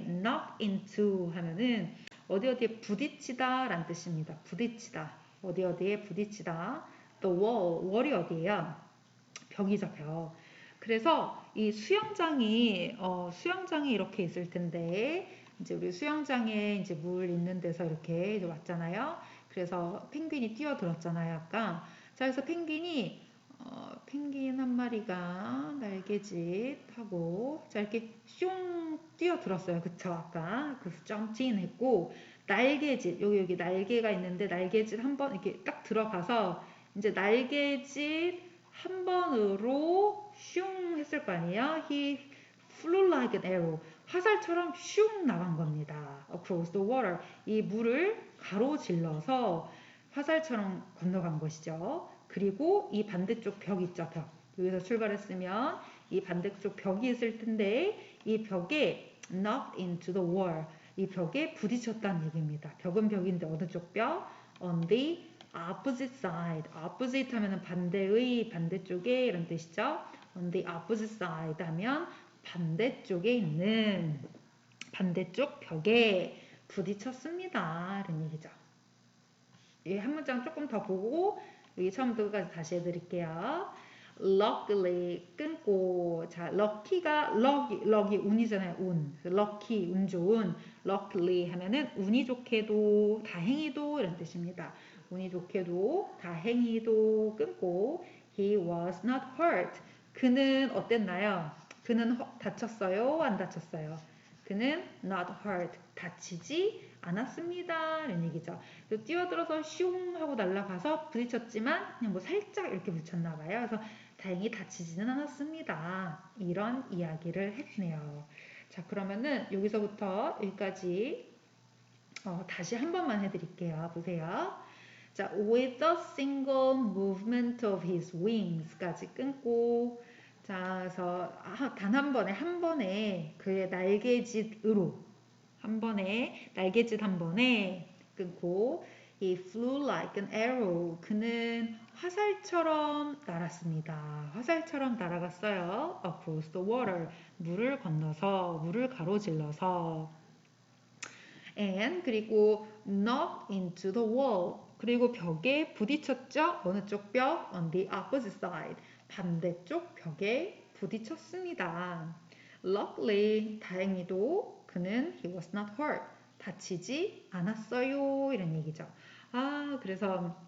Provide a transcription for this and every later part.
knock into 하면은 어디 어디에 부딪히다 라는 뜻입니다. 부딪히다. 어디 어디에 부딪히다. the wall, wall이 어디예요? 벽이죠, 벽. 그래서 이 수영장이 어, 수영장이 이렇게 있을 텐데 이제 우리 수영장에 이제 물 있는 데서 이렇게 왔잖아요. 그래서 펭귄이 뛰어들었잖아요, 아까. 자, 그래서 펭귄이 어, 펭귄 한 마리가 날개짓 하고 자 이렇게 슝 뛰어들었어요. 그쵸? 아까 그래서 점진 했고 날개짓 여기 여기 날개가 있는데 날개짓 한 번 이렇게 딱 들어가서 이제 날개짓 한 번으로 슝 했을 거 아니에요? He flew like an arrow. 화살처럼 슝 나간 겁니다. Across the water. 이 물을 가로질러서 화살처럼 건너간 것이죠. 그리고 이 반대쪽 벽 있죠, 벽. 여기서 출발했으면 이 반대쪽 벽이 있을 텐데 이 벽에 knock into the wall. 이 벽에 부딪혔다는 얘기입니다. 벽은 벽인데 어느 쪽 벽? on the opposite side. opposite 하면은 반대의 반대쪽에 이런 뜻이죠. on the opposite side 하면 반대쪽에 있는 반대쪽 벽에 부딪혔습니다. 이런 얘기죠. 한 문장 조금 더 보고 여기 처음부터까지 다시 해드릴게요. luckily 끊고. 자 lucky가 lucky, lucky 운이잖아요 운. lucky 운 좋은. Luckily 하면은 운이 좋게도 다행히도 이런 뜻입니다. 운이 좋게도 다행히도 끊고. He was not hurt. 그는 어땠나요? 그는 허, 다쳤어요? 안 다쳤어요? 그는 not hurt. 다치지 않았습니다. 이런 얘기죠. 뛰어들어서 슝 하고 날아가서 부딪혔지만 그냥 뭐 살짝 이렇게 부딪혔나 봐요. 그래서 다행히 다치지는 않았습니다. 이런 이야기를 했네요. 자 그러면은 여기서부터 여기까지 어, 다시 한 번만 해드릴게요. 보세요. 자, with a single movement of his wings까지 끊고 자, 그래서 단 한 번에 한 번에 그의 날개짓으로 한 번에 날개짓 한 번에 끊고 He flew like an arrow. 그는 화살처럼 날았습니다. 화살처럼 날아갔어요. Across the water. 물을 건너서 물을 가로질러서 and 그리고 knock into the wall. 그리고 벽에 부딪혔죠. 어느 쪽 벽? On the opposite side. 반대쪽 벽에 부딪혔습니다. Luckily, 다행히도 그는 he was not hurt. 다치지 않았어요. 이런 얘기죠. 아, 그래서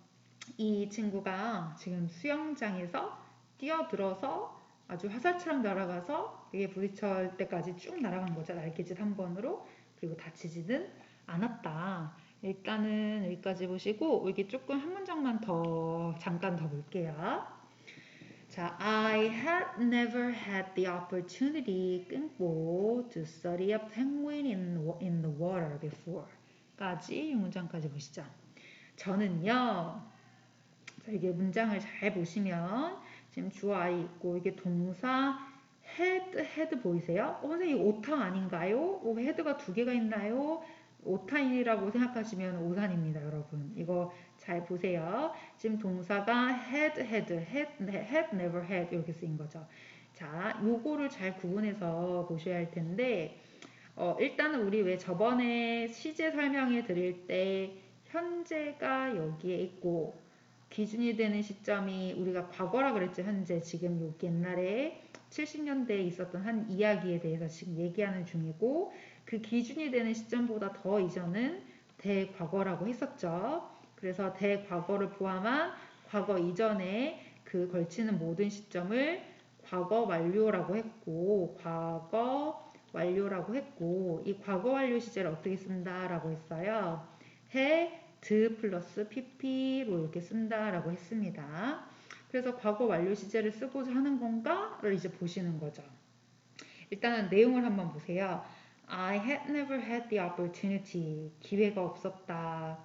이 친구가 지금 수영장에서 뛰어들어서 아주 화살처럼 날아가서 이게 부딪힐 때까지 쭉 날아간 거죠. 날개짓 한 번으로. 그리고 다치지는 않았다. 일단은 여기까지 보시고 여기 조금 한 문장만 더 잠깐 더 볼게요. 자, I had never had the opportunity 끊고 to study a penguin in, in the water before 까지 이 문장까지 보시죠. 저는요 자, 이게 문장을 잘 보시면 지금 주어 I 있고 이게 동사 had, had 보이세요? 어, 선생님 오타 아닌가요? 어, 헤드가 두 개가 있나요? 오타인이라고 생각하시면 오산입니다, 여러분. 이거 잘 보세요. 지금 동사가 had, had, had, had, never had 이렇게 쓰인 거죠. 자, 요거를 잘 구분해서 보셔야 할 텐데 어, 일단은 우리 왜 저번에 시제 설명해 드릴 때 현재가 여기에 있고 기준이 되는 시점이 우리가 과거라 그랬죠. 현재 지금 여기 옛날에 70년대에 있었던 한 이야기에 대해서 지금 얘기하는 중이고 그 기준이 되는 시점보다 더 이전은 대과거라고 했었죠. 그래서 대과거를 포함한 과거 이전에 그 걸치는 모든 시점을 과거 완료라고 했고 과거 완료라고 했고 이 과거 완료 시제를 어떻게 쓴다라고 했어요. 해, 드 플러스 pp로 이렇게 쓴다라고 했습니다. 그래서 과거 완료 시제를 쓰고자 하는 건가를 이제 보시는 거죠. 일단은 내용을 한번 보세요. I had never had the opportunity. 기회가 없었다.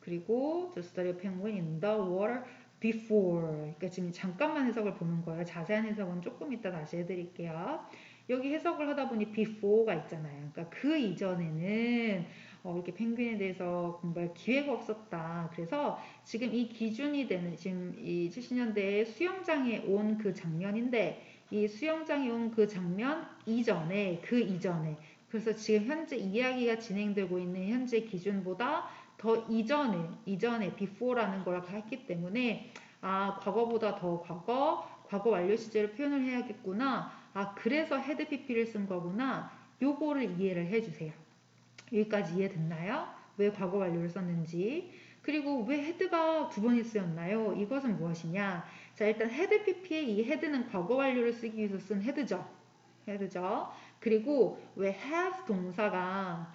그리고 to study penguin in the water before. 그러니까 지금 잠깐만 해석을 보는 거예요. 자세한 해석은 조금 이따 다시 해드릴게요. 여기 해석을 하다 보니 before가 있잖아요. 그러니까 그 이전에는 어, 이렇게 펭귄에 대해서 공부할 기회가 없었다. 그래서 지금 이 기준이 되는 지금 이 70년대에 수영장에 온 그 장면인데 이 수영장에 온 그 장면 이전에 그 이전에. 그래서 지금 현재 이야기가 진행되고 있는 현재 기준보다 더 이전에 이전에 before라는 걸 했기 때문에 아 과거보다 더 과거 과거 완료 시제를 표현을 해야겠구나. 아 그래서 had pp를 쓴 거구나. 요거를 이해를 해주세요 여기까지 이해됐나요? 왜 과거 완료를 썼는지 그리고 왜 헤드가 두 번이 쓰였나요? 이것은 무엇이냐? 자 일단 헤드 PP의 이 헤드는 과거 완료를 쓰기 위해서 쓴 헤드죠. 헤드죠. 그리고 왜 have 동사가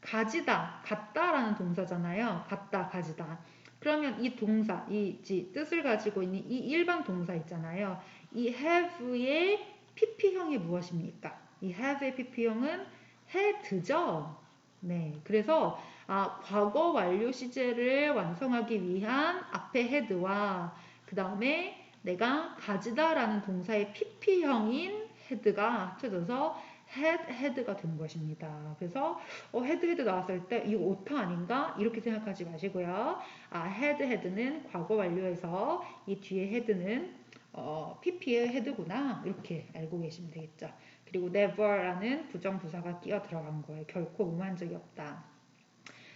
가지다, 같다라는 동사잖아요. 같다, 가지다. 그러면 이 동사, 이 뜻을 가지고 있는 이 일반 동사 있잖아요. 이 have의 PP형이 무엇입니까? 이 have의 PP형은 had죠. 네, 그래서 아, 과거 완료 시제를 완성하기 위한 앞에 head와 그 다음에 내가 가지다라는 동사의 PP형인 head가 합쳐져서 head, head가 된 것입니다. 그래서 어, head, head 나왔을 때 이거 오타 아닌가? 이렇게 생각하지 마시고요. 아, head, head는 과거 완료해서 이 뒤에 head는 어, PP의 head구나. 이렇게 알고 계시면 되겠죠. 그리고 never라는 부정부사가 끼어 들어간 거예요. 결코 무한 적이 없다.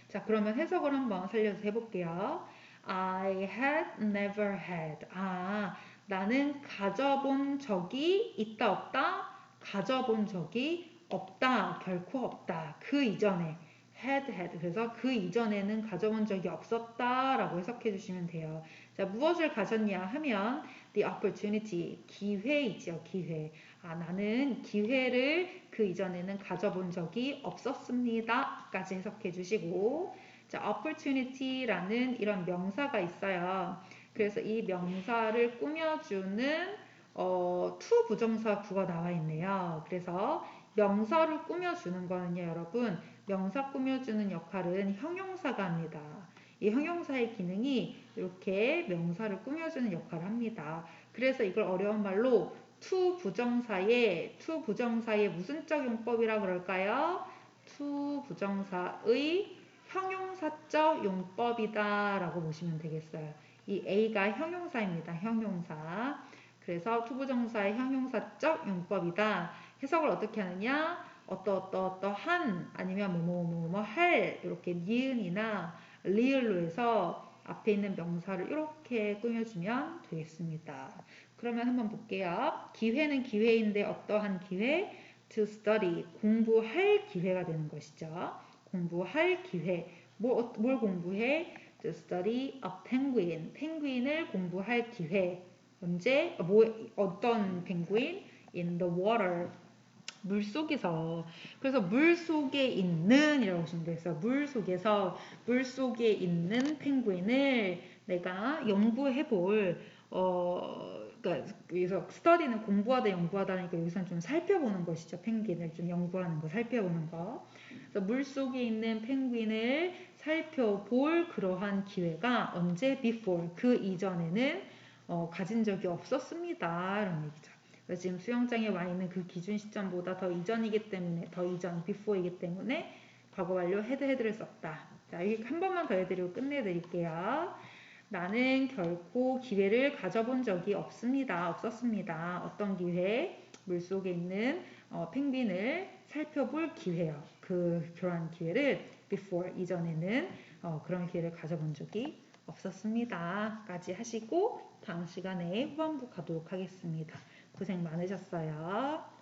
자, 그러면 해석을 한번 살려서 해볼게요. I had never had. 아, 나는 가져본 적이 있다 없다? 가져본 적이 없다. 결코 없다. 그 이전에 had had. 그래서 그 이전에는 가져본 적이 없었다라고 해석해 주시면 돼요. 자, 무엇을 가졌냐 하면 the opportunity, 기회이죠, 기회. 아, 나는 기회를 그 이전에는 가져본 적이 없었습니다. 까지 해석해 주시고 자, opportunity라는 이런 명사가 있어요. 그래서 이 명사를 꾸며주는 어, to 부정사 구가 나와 있네요. 그래서 명사를 꾸며주는 거는요, 여러분. 명사 꾸며주는 역할은 형용사가 합니다. 이 형용사의 기능이 이렇게 명사를 꾸며주는 역할을 합니다. 그래서 이걸 어려운 말로 to 부정사의 to 부정사의 무슨 적 용법이라 그럴까요? to 부정사의 형용사적 용법이다 라고 보시면 되겠어요. 이 A가 형용사입니다. 형용사. 그래서 to 부정사의 형용사적 용법이다. 해석을 어떻게 하느냐? 어떠 어떠 어떠한 아니면 뭐뭐뭐뭐 할 이렇게 니은이나 리을로 해서 앞에 있는 명사를 이렇게 꾸며주면 되겠습니다. 그러면 한번 볼게요. 기회는 기회인데 어떠한 기회? To study, 공부할 기회가 되는 것이죠. 공부할 기회. 뭐, 뭘 공부해? To study a penguin. 펭귄을 공부할 기회. 언제? 뭐, 어떤 펭귄? In the water. 물 속에서 그래서 물 속에 있는 이라고 보시면 돼요. 물 속에서 물 속에 있는 펭귄을 내가 연구해 볼 어, 그러니까 여기서 스터디는 공부하다 연구하다니까 여기서는 좀 살펴보는 것이죠. 펭귄을 좀 연구하는 거, 살펴보는 거. 그래서 물 속에 있는 펭귄을 살펴볼 그러한 기회가 언제 before 그 이전에는 어, 가진 적이 없었습니다. 이런 얘기죠. 지금 수영장에 와 있는 그 기준 시점보다 더 이전이기 때문에 더 이전 before이기 때문에 과거 완료 헤드 헤드를 썼다. 자, 여기 한 번만 더 해드리고 끝내드릴게요. 나는 결코 기회를 가져본 적이 없습니다. 없었습니다. 어떤 기회? 물속에 있는 어, 펭귄을 살펴볼 기회요. 그 그러한 기회를 before 이전에는 어, 그런 기회를 가져본 적이 없었습니다. 까지 하시고 다음 시간에 후반부 가도록 하겠습니다. 고생 많으셨어요.